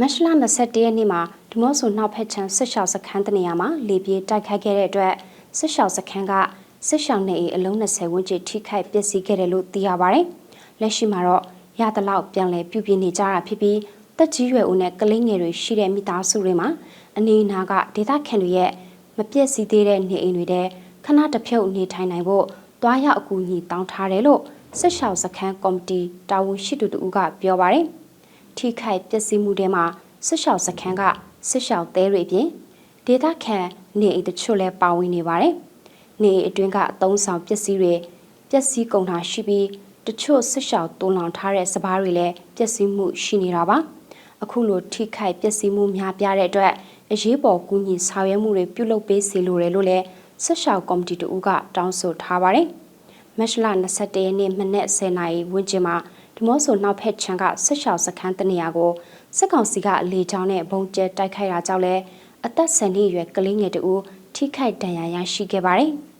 မတ်လ21ရက်နေ့မှာဒီမော့ဆိုနောက်ဖက်ချမ်းစစ်ရှောက်စခန်းတနေရာမှာလေပြေးတိုက်ခိုက်ခဲ့တဲ့အတွက်စစ်ရှောက်စခန်းကစစ်ရှောက်နေအိမ်အလုံး20ဝန်းကျင်ထိခိုက်ပျက်စီးခဲ့တယ်လို့သိရပါတယ်။လက်ရှိမှာတော့ရသလောက်ပြန်လည်ပြုပြင်နေကြတာဖြစ်ပြီးတက်ကြီးရွယ်ဦးနဲ့ကလေးငယ်တွေရှိတဲ့မိသားစုတွေမှာအနေအနာကဒေသခံတွေရဲ့မပြည့်စည်သေးတဲ့နေအိမ်တွေတဲ့ခဏတစ်ဖြုတ်နေထိုင်နိုင်ဖို့တွားရောက်အကူအညီတောင်းထားတယ်လို့စစ်ရှောက်စခန်းကော်မတီတာဝန်ရှိသူတို့ကပြောပါတယ်။ ထိခိုက်ပျက်စီးမှုတွေမှာစစ်ရှောက်စခန်းကစစ်ရှောက်သေးတွေပြင်ဒေသခံနေအိမ်တချို့လည်းပါဝင်နေပါတယ်။နေအိမ်အတွင်းကအသုံးဆောင်ပစ္စည်းတွေပျက်စီးကုန်တာရှိပြီးတချို့စစ်ရှောက်တုံလောင်ထားတဲ့စပားတွေလည်းပျက်စီးမှုရှိနေတာပါ။အခုလိုထိခိုက်ပျက်စီးမှုများပြားတဲ့အတွက်အရေးပေါ်ကူညီဆောင်ရွက်မှုတွေပြုလုပ်ပေးစီလိုတယ်လို့လည်းစစ်ရှောက်ကော်မတီတူကတောင်းဆိုထားပါတယ်။မတ်လ21ရက်နေ့မနက်10:00နာရီဝန်းကျင်မှာ ဒီမော့ဆိုနောက်ဖက်ချန်ကစစ်ရှောက်စခန်းတနေရာကိုစစ်ကောင်စီကလေကြောင်းနဲ့ဘုံကျဲတိုက်ခိုက်တာကြောင့်လည်းအသက်10နှစ်အရွယ်ကလေးငယ်တူထိခိုက်ဒဏ်ရာရရှိခဲ့ပါတယ်။